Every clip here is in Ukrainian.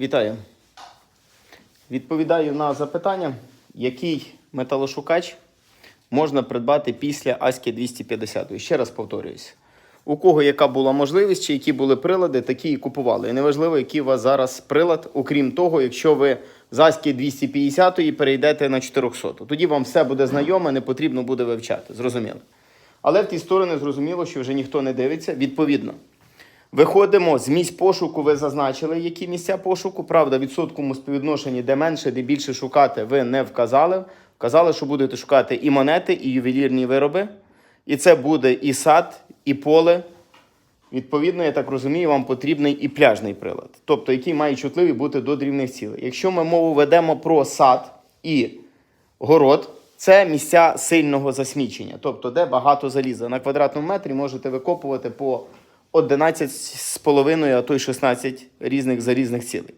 Вітаю. Відповідаю на запитання, який металошукач можна придбати після Аськи 250. Ще раз повторююсь. У кого яка була можливість, чи які були прилади, такі і купували. І неважливо, який у вас зараз прилад, окрім того, якщо ви з Аськи 250 перейдете на 400. Тоді вам все буде знайоме, не потрібно буде вивчати. Зрозуміло. Але в ті сторони зрозуміло, що вже ніхто не дивиться. Відповідно, Виходимо з місць пошуку, ви зазначили, які місця пошуку. Правда, відсотковому співвідношенні, де менше, де більше шукати, ви не вказали. Вказали, що будете шукати і монети, і ювелірні вироби. І це буде і сад, і поле. Відповідно, я так розумію, вам потрібний і пляжний прилад, тобто який має чутливі бути до дрібних цілей. Якщо ми мову ведемо про сад і город, це місця сильного засмічення, тобто де багато заліза. На квадратному метрі можете викопувати по 11,5, а то й 16 різних залізних цілей.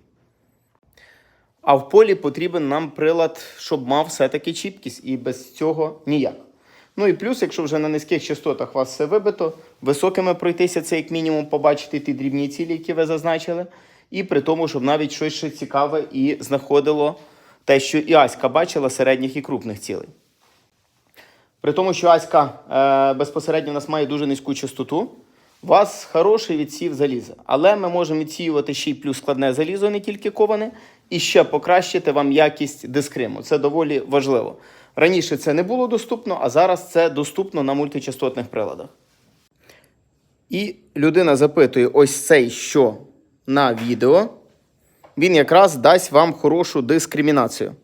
А в полі потрібен нам прилад, щоб мав все-таки чіткість, і без цього ніяк. Ну і плюс, якщо вже на низьких частотах у вас все вибито, високими пройтися це як мінімум побачити ті дрібні цілі, які ви зазначили, і при тому, щоб навіть щось ще цікаве і знаходило те, що і Аська бачила середніх і крупних цілей. При тому, що Аська е, безпосередньо у нас має дуже низьку частоту, у вас хороший відсів заліза. Але ми можемо відсіювати ще й плюс складне залізо, не тільки коване, і ще покращити вам якість дискриму. Це доволі важливо. Раніше це не було доступно, а зараз це доступно на мультичастотних приладах. І людина запитує: ось цей що на відео, він якраз дасть вам хорошу дискримінацію.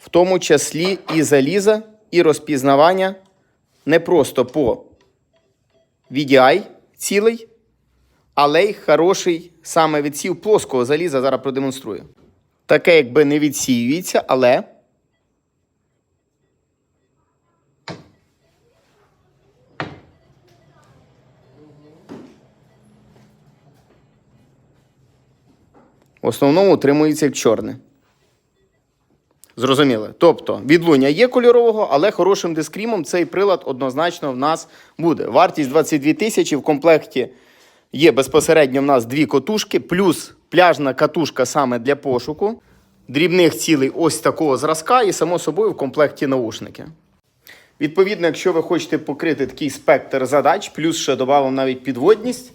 В тому числі і заліза, і розпізнавання не просто по VDI цілий, але й хороший саме відсів плоского заліза. Зараз продемонструю. Таке, якби не відсіюється, але. В основному утримується як чорне. Зрозуміли. Тобто відлуння є кольорового, але хорошим дискрімом цей прилад однозначно в нас буде. Вартість 22 тисячі в комплекті є безпосередньо в нас дві котушки, плюс пляжна катушка саме для пошуку, дрібних цілей ось такого зразка, і само собою в комплекті наушники. Відповідно, якщо ви хочете покрити такий спектр задач, плюс ще додав навіть підводність.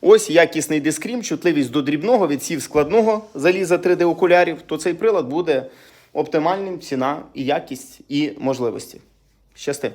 Ось якісний дискрім, чутливість до дрібного, відсів складного заліза 3D окулярів, то цей прилад буде оптимальним ціна і якість і можливості. Щасти!